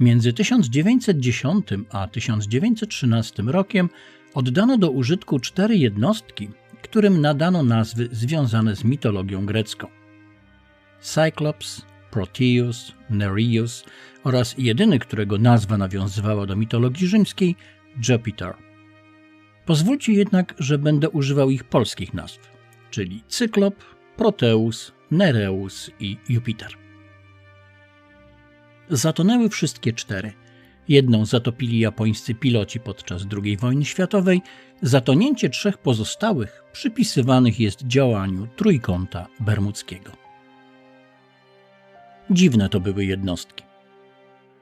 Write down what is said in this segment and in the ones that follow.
Między 1910 a 1913 rokiem oddano do użytku cztery jednostki, którym nadano nazwy związane z mitologią grecką. Cyclops, Proteus, Nereus oraz jedyny, którego nazwa nawiązywała do mitologii rzymskiej, Jupiter. Pozwólcie jednak, że będę używał ich polskich nazw, czyli Cyklop, Proteus, Nereus i Jupiter. Zatonęły wszystkie cztery. Jedną zatopili japońscy piloci podczas II wojny światowej, zatonięcie trzech pozostałych przypisywanych jest działaniu trójkąta bermudzkiego. Dziwne to były jednostki.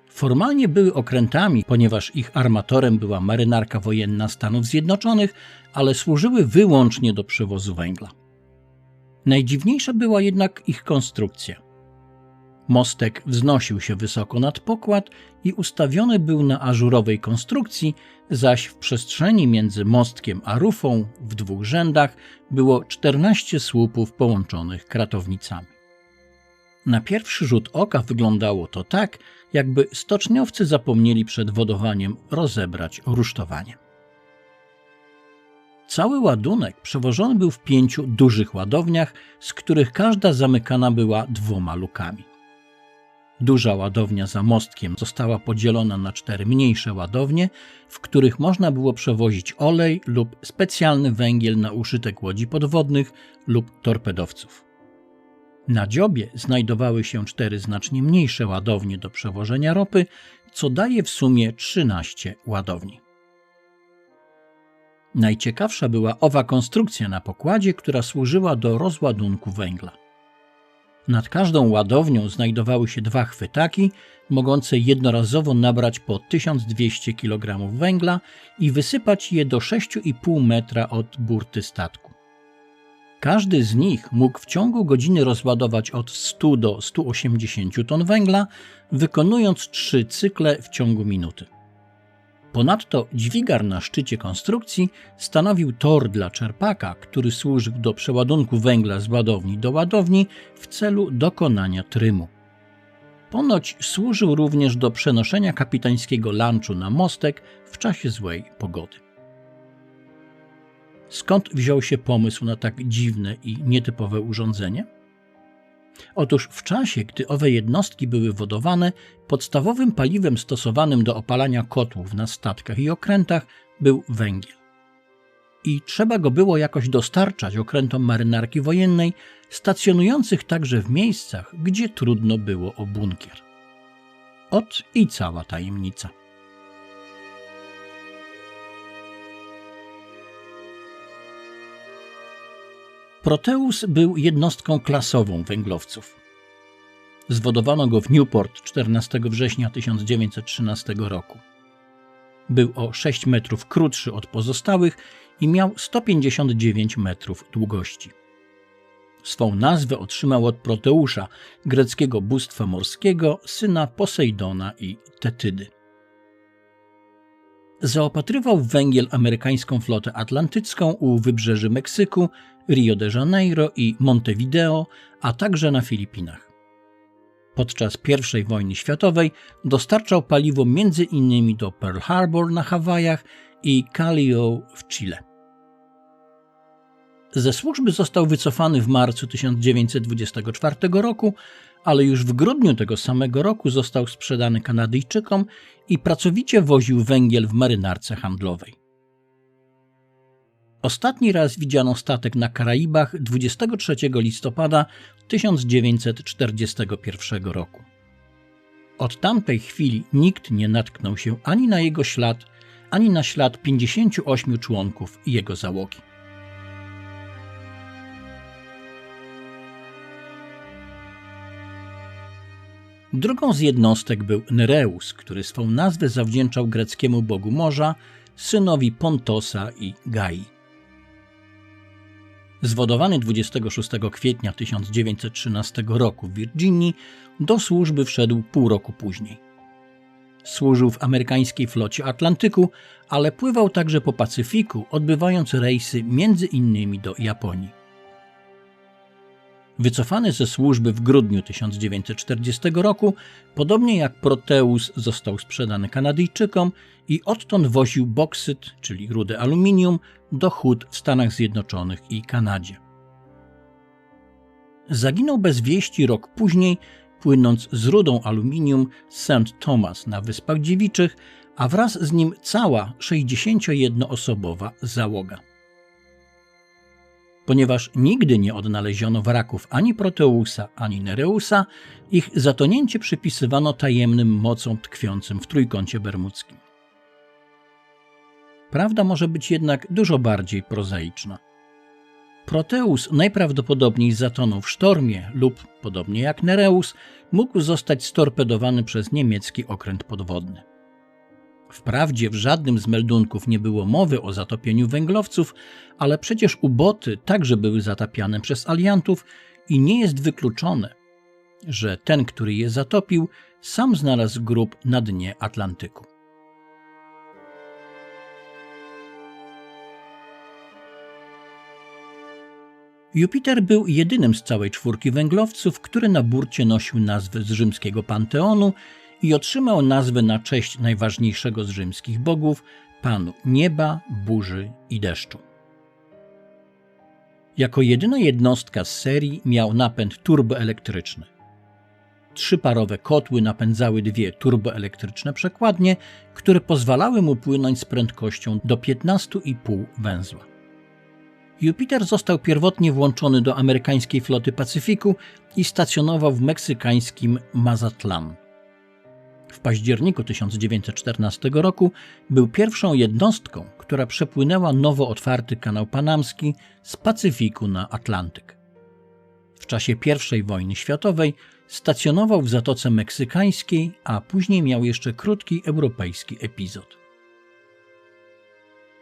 Formalnie były okrętami, ponieważ ich armatorem była marynarka wojenna Stanów Zjednoczonych, ale służyły wyłącznie do przewozu węgla. Najdziwniejsza była jednak ich konstrukcja. Mostek wznosił się wysoko nad pokład i ustawiony był na ażurowej konstrukcji, zaś w przestrzeni między mostkiem a rufą w dwóch rzędach było 14 słupów połączonych kratownicami. Na pierwszy rzut oka wyglądało to tak, jakby stoczniowcy zapomnieli przed wodowaniem rozebrać rusztowanie. Cały ładunek przewożony był w pięciu dużych ładowniach, z których każda zamykana była dwoma lukami. Duża ładownia za mostkiem została podzielona na cztery mniejsze ładownie, w których można było przewozić olej lub specjalny węgiel na użytek łodzi podwodnych lub torpedowców. Na dziobie znajdowały się cztery znacznie mniejsze ładownie do przewożenia ropy, co daje w sumie 13 ładowni. Najciekawsza była owa konstrukcja na pokładzie, która służyła do rozładunku węgla. Nad każdą ładownią znajdowały się dwa chwytaki, mogące jednorazowo nabrać po 1200 kg węgla i wysypać je do 6,5 metra od burty statku. Każdy z nich mógł w ciągu godziny rozładować od 100 do 180 ton węgla, wykonując trzy cykle w ciągu minuty. Ponadto dźwigar na szczycie konstrukcji stanowił tor dla czerpaka, który służył do przeładunku węgla z ładowni do ładowni w celu dokonania trymu. Ponoć służył również do przenoszenia kapitańskiego lunchu na mostek w czasie złej pogody. Skąd wziął się pomysł na tak dziwne i nietypowe urządzenie? Otóż w czasie, gdy owe jednostki były wodowane, podstawowym paliwem stosowanym do opalania kotłów na statkach i okrętach był węgiel. I trzeba go było jakoś dostarczać okrętom marynarki wojennej, stacjonujących także w miejscach, gdzie trudno było o bunkier. Ot i cała tajemnica. Proteus był jednostką klasową węglowców. Zwodowano go w Newport 14 września 1913 roku. Był o 6 metrów krótszy od pozostałych i miał 159 metrów długości. Swą nazwę otrzymał od Proteusza, greckiego bóstwa morskiego, syna Posejdona i Tetydy. Zaopatrywał w węgiel amerykańską flotę atlantycką u wybrzeży Meksyku Rio de Janeiro i Montevideo, a także na Filipinach. Podczas I wojny światowej dostarczał paliwo m.in. do Pearl Harbor na Hawajach i Callao w Chile. Ze służby został wycofany w marcu 1924 roku, ale już w grudniu tego samego roku został sprzedany Kanadyjczykom i pracowicie woził węgiel w marynarce handlowej. Ostatni raz widziano statek na Karaibach 23 listopada 1941 roku. Od tamtej chwili nikt nie natknął się ani na jego ślad, ani na ślad 58 członków jego załogi. Drugą z jednostek był Nereus, który swą nazwę zawdzięczał greckiemu bogu morza, synowi Pontosa i Gai. Zwodowany 26 kwietnia 1913 roku w Virginii, do służby wszedł pół roku później. Służył w amerykańskiej flocie Atlantyku, ale pływał także po Pacyfiku, odbywając rejsy między innymi do Japonii. Wycofany ze służby w grudniu 1940 roku, podobnie jak Proteus został sprzedany Kanadyjczykom i odtąd woził boksyt, czyli rudę aluminium, do hut w Stanach Zjednoczonych i Kanadzie. Zaginął bez wieści rok później, płynąc z rudą aluminium z St. Thomas na Wyspach Dziewiczych, a wraz z nim cała 61-osobowa załoga. Ponieważ nigdy nie odnaleziono wraków ani Proteusa, ani Nereusa, ich zatonięcie przypisywano tajemnym mocom tkwiącym w trójkącie bermudzkim. Prawda może być jednak dużo bardziej prozaiczna. Proteus najprawdopodobniej zatonął w sztormie lub, podobnie jak Nereus, mógł zostać storpedowany przez niemiecki okręt podwodny. Wprawdzie w żadnym z meldunków nie było mowy o zatopieniu węglowców, ale przecież uboty także były zatapiane przez aliantów i nie jest wykluczone, że ten, który je zatopił, sam znalazł grób na dnie Atlantyku. Jupiter był jedynym z całej czwórki węglowców, który na burcie nosił nazwę z rzymskiego panteonu i otrzymał nazwę na cześć najważniejszego z rzymskich bogów, panu nieba, burzy i deszczu. Jako jedyna jednostka z serii miał napęd turboelektryczny. Trzyparowe kotły napędzały dwie turboelektryczne przekładnie, które pozwalały mu płynąć z prędkością do 15,5 węzła. Jupiter został pierwotnie włączony do amerykańskiej floty Pacyfiku i stacjonował w meksykańskim Mazatlan. W październiku 1914 roku był pierwszą jednostką, która przepłynęła nowo otwarty kanał panamski z Pacyfiku na Atlantyk. W czasie I wojny światowej stacjonował w Zatoce Meksykańskiej, a później miał jeszcze krótki europejski epizod.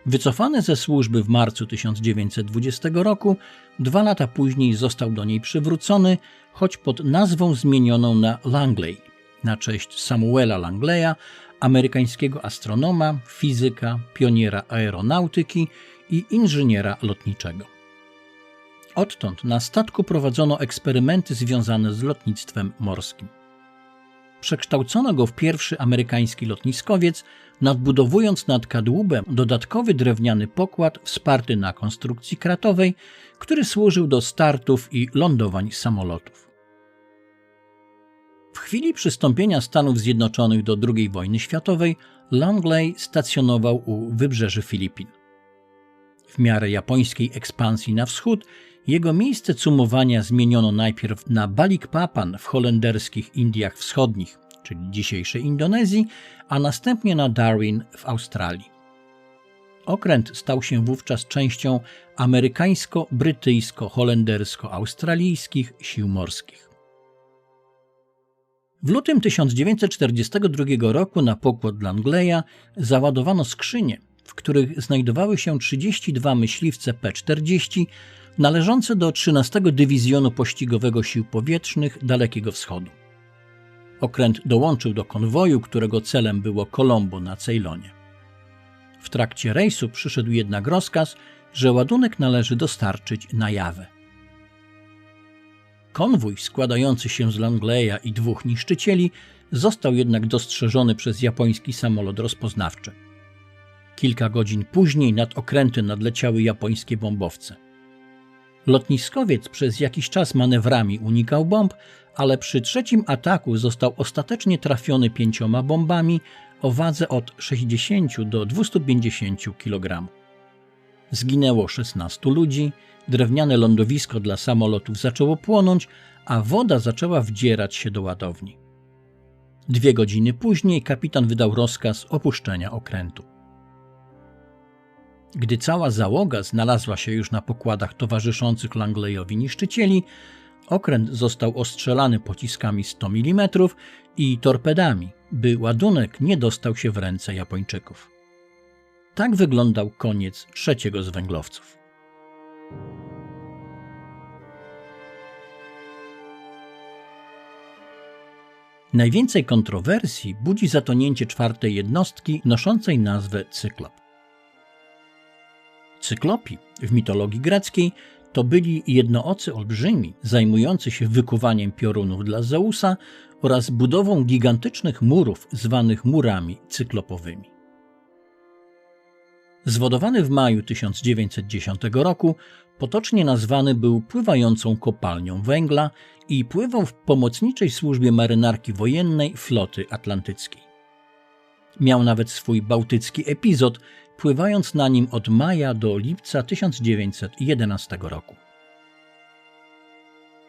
Wycofany ze służby w marcu 1920 roku, dwa lata później został do niej przywrócony, choć pod nazwą zmienioną na Langley, na cześć Samuela Langleya, amerykańskiego astronoma, fizyka, pioniera aeronautyki i inżyniera lotniczego. Odtąd na statku prowadzono eksperymenty związane z lotnictwem morskim. Przekształcono go w pierwszy amerykański lotniskowiec, nadbudowując nad kadłubem dodatkowy drewniany pokład wsparty na konstrukcji kratowej, który służył do startów i lądowań samolotów. W chwili przystąpienia Stanów Zjednoczonych do II wojny światowej Langley stacjonował u wybrzeży Filipin. W miarę japońskiej ekspansji na wschód jego miejsce cumowania zmieniono najpierw na Balikpapan w holenderskich Indiach Wschodnich, czyli dzisiejszej Indonezji, a następnie na Darwin w Australii. Okręt stał się wówczas częścią amerykańsko-brytyjsko-holendersko-australijskich sił morskich. W lutym 1942 roku na pokład Langleya załadowano skrzynie, w których znajdowały się 32 myśliwce P-40 należące do 13 Dywizjonu Pościgowego Sił Powietrznych Dalekiego Wschodu. Okręt dołączył do konwoju, którego celem było Colombo na Ceylonie. W trakcie rejsu przyszedł jednak rozkaz, że ładunek należy dostarczyć na Jawę. Konwój składający się z Langleya i dwóch niszczycieli został jednak dostrzeżony przez japoński samolot rozpoznawczy. Kilka godzin później nad okręty nadleciały japońskie bombowce. Lotniskowiec przez jakiś czas manewrami unikał bomb, ale przy trzecim ataku został ostatecznie trafiony pięcioma bombami o wadze od 60 do 250 kg. Zginęło 16 ludzi, drewniane lądowisko dla samolotów zaczęło płonąć, a woda zaczęła wdzierać się do ładowni. Dwie godziny później kapitan wydał rozkaz opuszczenia okrętu. Gdy cała załoga znalazła się już na pokładach towarzyszących Langleyowi niszczycieli, okręt został ostrzelany pociskami 100 mm i torpedami, by ładunek nie dostał się w ręce Japończyków. Tak wyglądał koniec trzeciego z węglowców. Najwięcej kontrowersji budzi zatonięcie czwartej jednostki noszącej nazwę Cyklop. Cyklopi w mitologii greckiej to byli jednoocy olbrzymi, zajmujący się wykuwaniem piorunów dla Zeusa oraz budową gigantycznych murów zwanych murami cyklopowymi. Zwodowany w maju 1910 roku, potocznie nazwany był pływającą kopalnią węgla i pływał w pomocniczej służbie marynarki wojennej floty atlantyckiej. Miał nawet swój bałtycki epizod, pływając na nim od maja do lipca 1911 roku.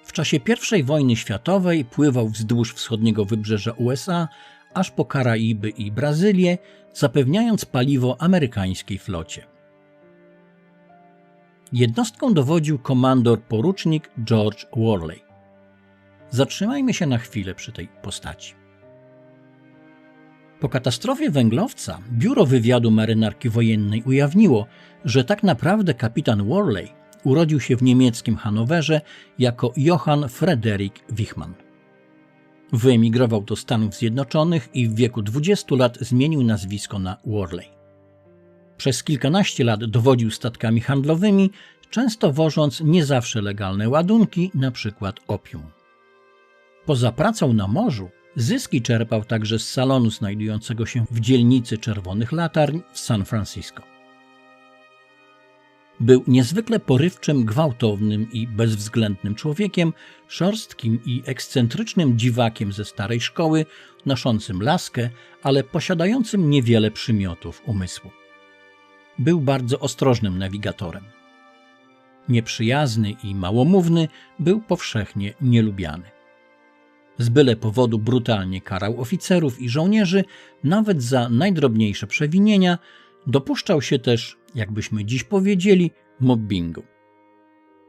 W czasie I wojny światowej pływał wzdłuż wschodniego wybrzeża USA, aż po Karaiby i Brazylię, zapewniając paliwo amerykańskiej flocie. Jednostką dowodził komandor porucznik George Worley. Zatrzymajmy się na chwilę przy tej postaci. Po katastrofie węglowca Biuro Wywiadu Marynarki Wojennej ujawniło, że tak naprawdę kapitan Worley urodził się w niemieckim Hanowerze jako Johann Frederik Wichmann. Wyemigrował do Stanów Zjednoczonych i w wieku 20 lat zmienił nazwisko na Worley. Przez kilkanaście lat dowodził statkami handlowymi, często wożąc nie zawsze legalne ładunki, np. opium. Poza pracą na morzu, zyski czerpał także z salonu znajdującego się w dzielnicy Czerwonych Latarń w San Francisco. Był niezwykle porywczym, gwałtownym i bezwzględnym człowiekiem, szorstkim i ekscentrycznym dziwakiem ze starej szkoły, noszącym laskę, ale posiadającym niewiele przymiotów umysłu. Był bardzo ostrożnym nawigatorem. Nieprzyjazny i małomówny, był powszechnie nielubiany. Z byle powodu brutalnie karał oficerów i żołnierzy, nawet za najdrobniejsze przewinienia, dopuszczał się też jakbyśmy dziś powiedzieli, mobbingu.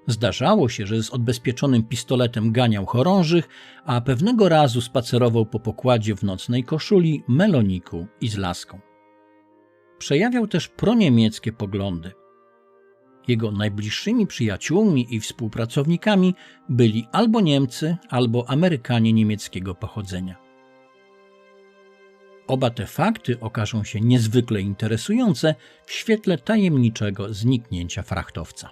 Zdarzało się, że z odbezpieczonym pistoletem ganiał chorążych, a pewnego razu spacerował po pokładzie w nocnej koszuli, meloniku i z laską. Przejawiał też proniemieckie poglądy. Jego najbliższymi przyjaciółmi i współpracownikami byli albo Niemcy, albo Amerykanie niemieckiego pochodzenia. Oba te fakty okażą się niezwykle interesujące w świetle tajemniczego zniknięcia frachtowca.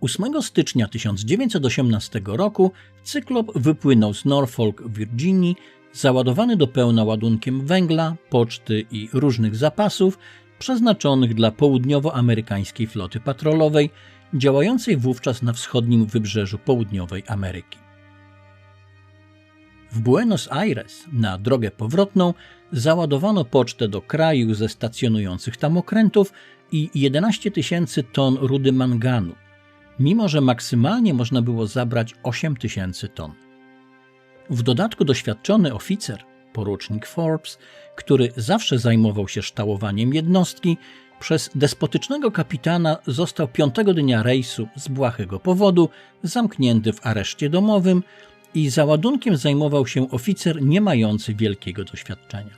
Ósmego stycznia 1918 roku cyklop wypłynął z Norfolk w Virginii, załadowany do pełna ładunkiem węgla, poczty i różnych zapasów przeznaczonych dla południowoamerykańskiej floty patrolowej, działającej wówczas na wschodnim wybrzeżu południowej Ameryki. W Buenos Aires na drogę powrotną załadowano pocztę do kraju ze stacjonujących tam okrętów i 11 tysięcy ton rudy manganu, mimo że maksymalnie można było zabrać 8 tysięcy ton. W dodatku doświadczony oficer, porucznik Forbes, który zawsze zajmował się ształowaniem jednostki, przez despotycznego kapitana został piątego dnia rejsu z błahego powodu zamknięty w areszcie domowym i załadunkiem zajmował się oficer nie mający wielkiego doświadczenia.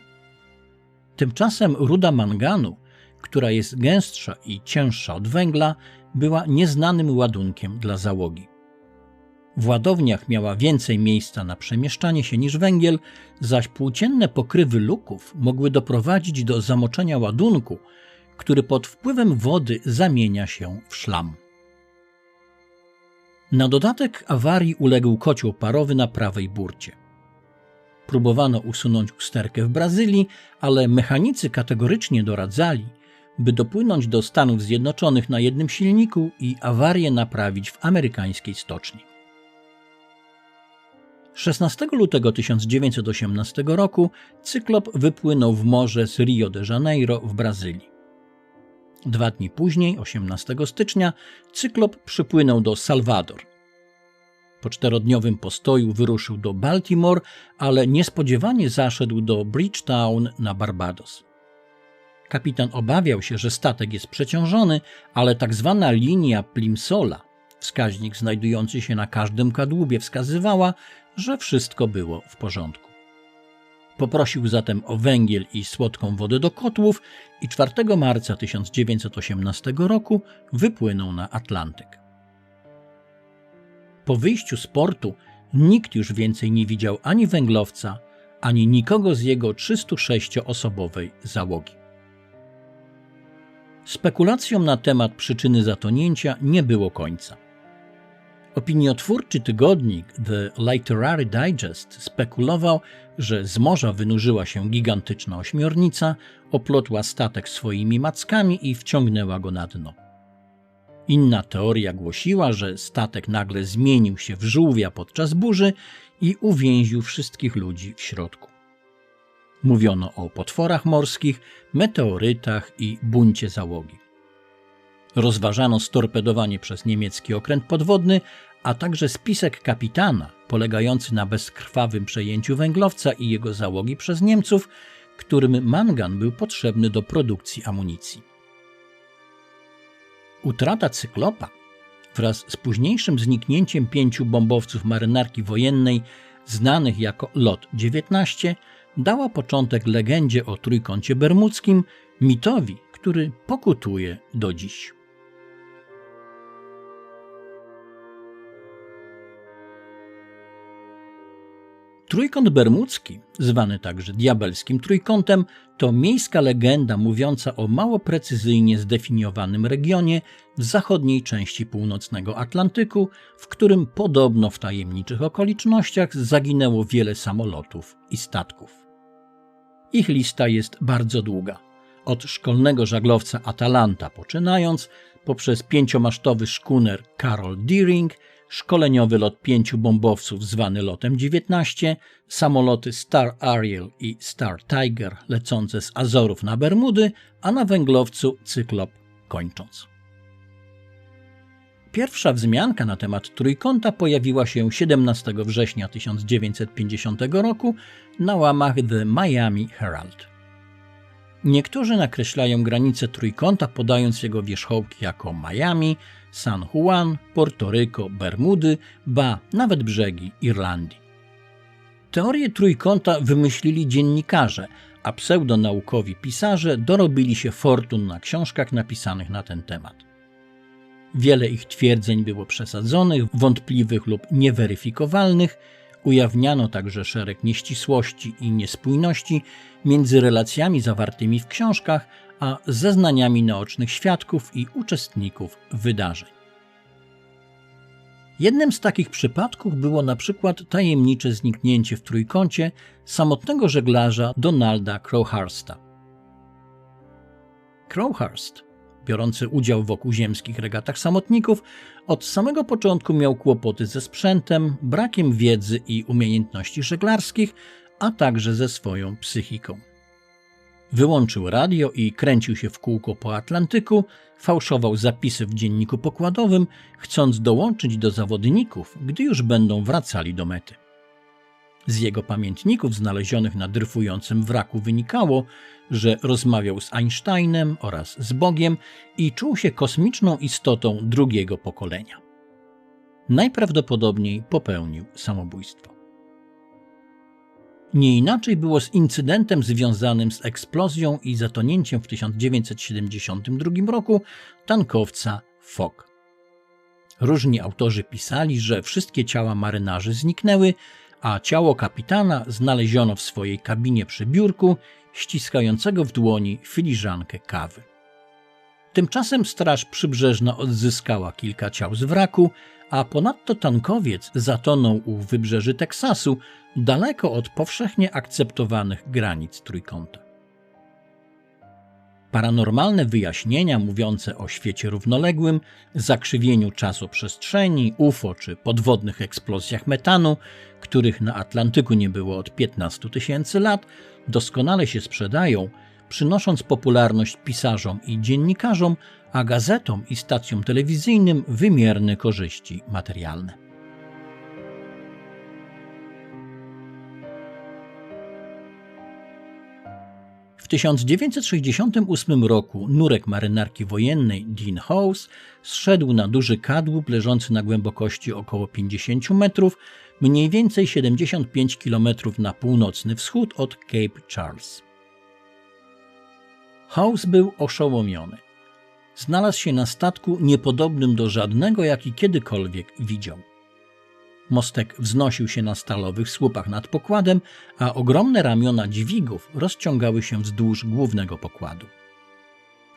Tymczasem ruda manganu, która jest gęstsza i cięższa od węgla, była nieznanym ładunkiem dla załogi. W ładowniach miała więcej miejsca na przemieszczanie się niż węgiel, zaś płócienne pokrywy luków mogły doprowadzić do zamoczenia ładunku, który pod wpływem wody zamienia się w szlam. Na dodatek awarii uległ kocioł parowy na prawej burcie. Próbowano usunąć usterkę w Brazylii, ale mechanicy kategorycznie doradzali, by dopłynąć do Stanów Zjednoczonych na jednym silniku i awarię naprawić w amerykańskiej stoczni. 16 lutego 1918 roku cyklop wypłynął w morze z Rio de Janeiro w Brazylii. Dwa dni później, 18 stycznia, cyklop przypłynął do Salvador. Po czterodniowym postoju wyruszył do Baltimore, ale niespodziewanie zaszedł do Bridgetown na Barbados. Kapitan obawiał się, że statek jest przeciążony, ale tak zwana linia Plimsola, wskaźnik znajdujący się na każdym kadłubie, wskazywała, że wszystko było w porządku. Poprosił zatem o węgiel i słodką wodę do kotłów i 4 marca 1918 roku wypłynął na Atlantyk. Po wyjściu z portu nikt już więcej nie widział ani węglowca, ani nikogo z jego 306-osobowej załogi. Spekulacjom na temat przyczyny zatonięcia nie było końca. Opiniotwórczy tygodnik The Literary Digest spekulował, że z morza wynurzyła się gigantyczna ośmiornica, oplotła statek swoimi mackami i wciągnęła go na dno. Inna teoria głosiła, że statek nagle zmienił się w żółwia podczas burzy i uwięził wszystkich ludzi w środku. Mówiono o potworach morskich, meteorytach i buncie załogi. Rozważano storpedowanie przez niemiecki okręt podwodny, a także spisek kapitana, polegający na bezkrwawym przejęciu węglowca i jego załogi przez Niemców, którym mangan był potrzebny do produkcji amunicji. Utrata cyklopa wraz z późniejszym zniknięciem pięciu bombowców marynarki wojennej znanych jako LOT 19 dała początek legendzie o trójkącie bermudzkim, mitowi, który pokutuje do dziś. Trójkąt bermudzki, zwany także diabelskim trójkątem, to miejska legenda mówiąca o mało precyzyjnie zdefiniowanym regionie w zachodniej części północnego Atlantyku, w którym podobno w tajemniczych okolicznościach zaginęło wiele samolotów i statków. Ich lista jest bardzo długa. Od szkolnego żaglowca Atalanta poczynając, poprzez pięciomasztowy szkuner Carol Deering – szkoleniowy lot pięciu bombowców zwany lotem 19, samoloty Star Ariel i Star Tiger lecące z Azorów na Bermudy, a na węglowcu Cyklop kończąc. Pierwsza wzmianka na temat trójkąta pojawiła się 17 września 1950 roku na łamach The Miami Herald. Niektórzy nakreślają granice trójkąta, podając jego wierzchołki jako Miami, San Juan, Portoryko, Bermudy, ba, nawet brzegi Irlandii. Teorię trójkąta wymyślili dziennikarze, a pseudonaukowi pisarze dorobili się fortun na książkach napisanych na ten temat. Wiele ich twierdzeń było przesadzonych, wątpliwych lub nieweryfikowalnych, ujawniano także szereg nieścisłości i niespójności między relacjami zawartymi w książkach, a zeznaniami naocznych świadków i uczestników wydarzeń. Jednym z takich przypadków było na przykład tajemnicze zniknięcie w trójkącie samotnego żeglarza Donalda Crowhursta. Crowhurst, biorący udział w okuziemskich regatach samotników, od samego początku miał kłopoty ze sprzętem, brakiem wiedzy i umiejętności żeglarskich, a także ze swoją psychiką. Wyłączył radio i kręcił się w kółko po Atlantyku, fałszował zapisy w dzienniku pokładowym, chcąc dołączyć do zawodników, gdy już będą wracali do mety. Z jego pamiętników znalezionych na dryfującym wraku wynikało, że rozmawiał z Einsteinem oraz z Bogiem i czuł się kosmiczną istotą drugiego pokolenia. Najprawdopodobniej popełnił samobójstwo. Nie inaczej było z incydentem związanym z eksplozją i zatonięciem w 1972 roku tankowca Fok. Różni autorzy pisali, że wszystkie ciała marynarzy zniknęły, a ciało kapitana znaleziono w swojej kabinie przy biurku, ściskającego w dłoni filiżankę kawy. Tymczasem Straż Przybrzeżna odzyskała kilka ciał z wraku, a ponadto tankowiec zatonął u wybrzeży Teksasu, daleko od powszechnie akceptowanych granic trójkąta. Paranormalne wyjaśnienia mówiące o świecie równoległym, zakrzywieniu czasoprzestrzeni, UFO czy podwodnych eksplozjach metanu, których na Atlantyku nie było od 15 tysięcy lat, doskonale się sprzedają, przynosząc popularność pisarzom i dziennikarzom, a gazetom i stacjom telewizyjnym wymierne korzyści materialne. 1968 roku nurek marynarki wojennej Dean House zszedł na duży kadłub leżący na głębokości około 50 metrów, mniej więcej 75 km na północny wschód od Cape Charles. House był oszołomiony. Znalazł się na statku niepodobnym do żadnego, jaki kiedykolwiek widział. Mostek wznosił się na stalowych słupach nad pokładem, a ogromne ramiona dźwigów rozciągały się wzdłuż głównego pokładu.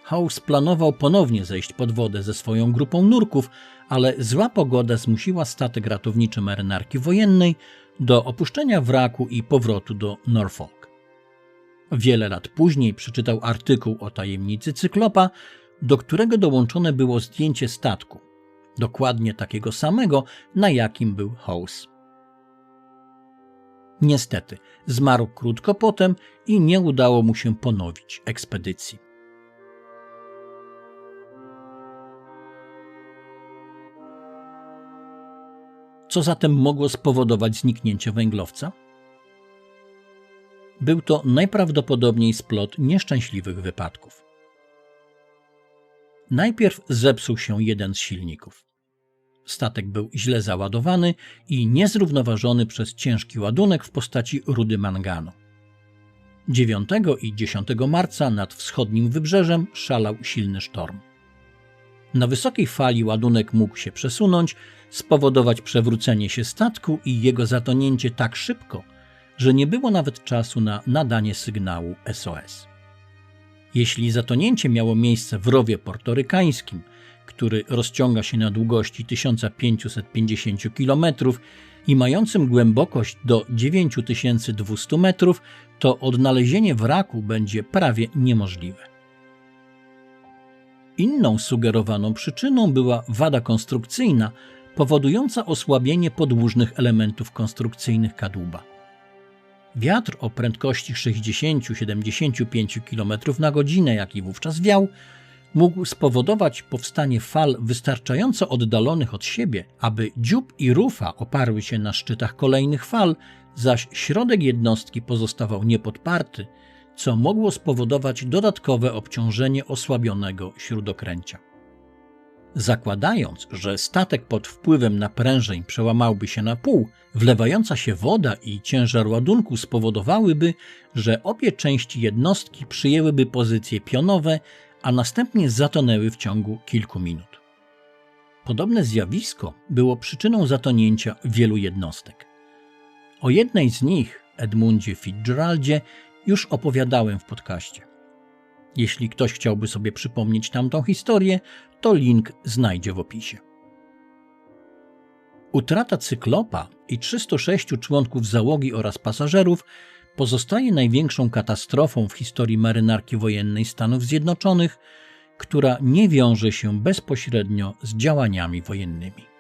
House planował ponownie zejść pod wodę ze swoją grupą nurków, ale zła pogoda zmusiła statek ratowniczy marynarki wojennej do opuszczenia wraku i powrotu do Norfolk. Wiele lat później przeczytał artykuł o tajemnicy cyklopa, do którego dołączone było zdjęcie statku, dokładnie takiego samego, na jakim był House. Niestety, zmarł krótko potem i nie udało mu się ponowić ekspedycji. Co zatem mogło spowodować zniknięcie węglowca? Był to najprawdopodobniej splot nieszczęśliwych wypadków. Najpierw zepsuł się jeden z silników. Statek był źle załadowany i niezrównoważony przez ciężki ładunek w postaci rudy manganu. 9 i 10 marca nad wschodnim wybrzeżem szalał silny sztorm. Na wysokiej fali ładunek mógł się przesunąć, spowodować przewrócenie się statku i jego zatonięcie tak szybko, że nie było nawet czasu na nadanie sygnału SOS. Jeśli zatonięcie miało miejsce w rowie portorykańskim, który rozciąga się na długości 1550 km i mającym głębokość do 9200 metrów, to odnalezienie wraku będzie prawie niemożliwe. Inną sugerowaną przyczyną była wada konstrukcyjna, powodująca osłabienie podłużnych elementów konstrukcyjnych kadłuba. Wiatr o prędkości 60-75 km na godzinę, jaki wówczas wiał, mógł spowodować powstanie fal wystarczająco oddalonych od siebie, aby dziób i rufa oparły się na szczytach kolejnych fal, zaś środek jednostki pozostawał niepodparty, co mogło spowodować dodatkowe obciążenie osłabionego śródokręcia. Zakładając, że statek pod wpływem naprężeń przełamałby się na pół, wlewająca się woda i ciężar ładunku spowodowałyby, że obie części jednostki przyjęłyby pozycje pionowe, a następnie zatonęły w ciągu kilku minut. Podobne zjawisko było przyczyną zatonięcia wielu jednostek. O jednej z nich, Edmundzie Fitzgeraldzie, już opowiadałem w podcaście. Jeśli ktoś chciałby sobie przypomnieć tamtą historię, to link znajdzie w opisie. Utrata cyklopa i 306 członków załogi oraz pasażerów pozostaje największą katastrofą w historii marynarki wojennej Stanów Zjednoczonych, która nie wiąże się bezpośrednio z działaniami wojennymi.